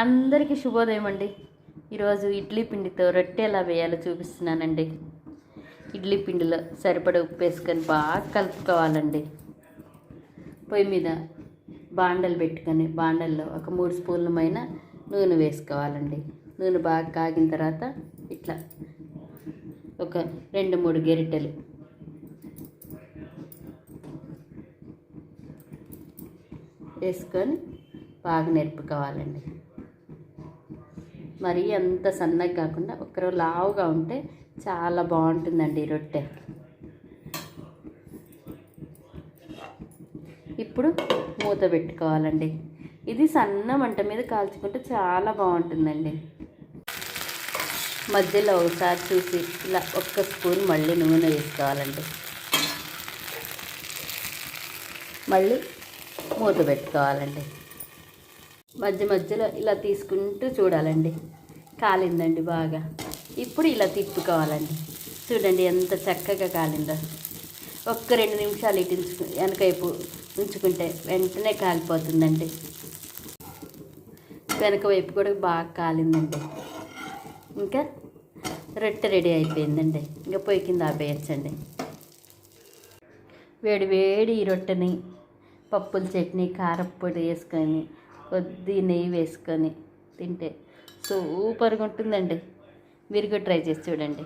అందరికీ శుభోదయం అండి. ఈరోజు ఇడ్లీ పిండితో రొట్టె ఎలా వేయాలో చూపిస్తున్నానండి. ఇడ్లీ పిండిలో సరిపడ ఉప్పు వేసుకొని బాగా కలుపుకోవాలండి. పొయ్యి మీద బాండలు పెట్టుకొని బాండల్లో ఒక మూడు స్పూన్లమైన నూనె వేసుకోవాలండి. నూనె బాగా కాగిన తర్వాత ఇట్లా ఒక రెండు మూడు గెరిటెలు వేసుకొని బాగా నేర్పుకోవాలండి. మరీ అంత సన్నగా కాకుండా ఒకరు లావుగా ఉంటే చాలా బాగుంటుందండి ఈ రొట్టె. ఇప్పుడు మూత పెట్టుకోవాలండి. ఇది సన్న మంట మీద కాల్చుకుంటే చాలా బాగుంటుందండి. మధ్యలో ఒకసారి చూసి ఇలా ఒక్క స్పూన్ మళ్ళీ నూనె వేసుకోవాలండి. మళ్ళీ మూత పెట్టుకోవాలండి. మధ్య మధ్యలో ఇలా తీసుకుంటూ చూడాలండి. కాలిందండి బాగా. ఇప్పుడు ఇలా తిప్పుకోవాలండి. చూడండి ఎంత చక్కగా కాలిందో. ఒక్క రెండు నిమిషాలు ఇటు ఉంచుకు వెనకైపు ఉంచుకుంటే వెంటనే కాలిపోతుందండి. వెనక వైపు కూడా బాగా కాలిందండి. ఇంకా రొట్టె రెడీ అయిపోయిందండి. ఇంకా పొయ్యి కింద ఆపేయచ్చండి. వేడి వేడి ఈ రొట్టెని పప్పుల చట్నీ కారప్పొడి వేసుకొని కొద్ది నెయ్యి వేసుకొని తింటే సూపర్గా ఉంటుందండి. మీరు కూడా ట్రై చేసి చూడండి.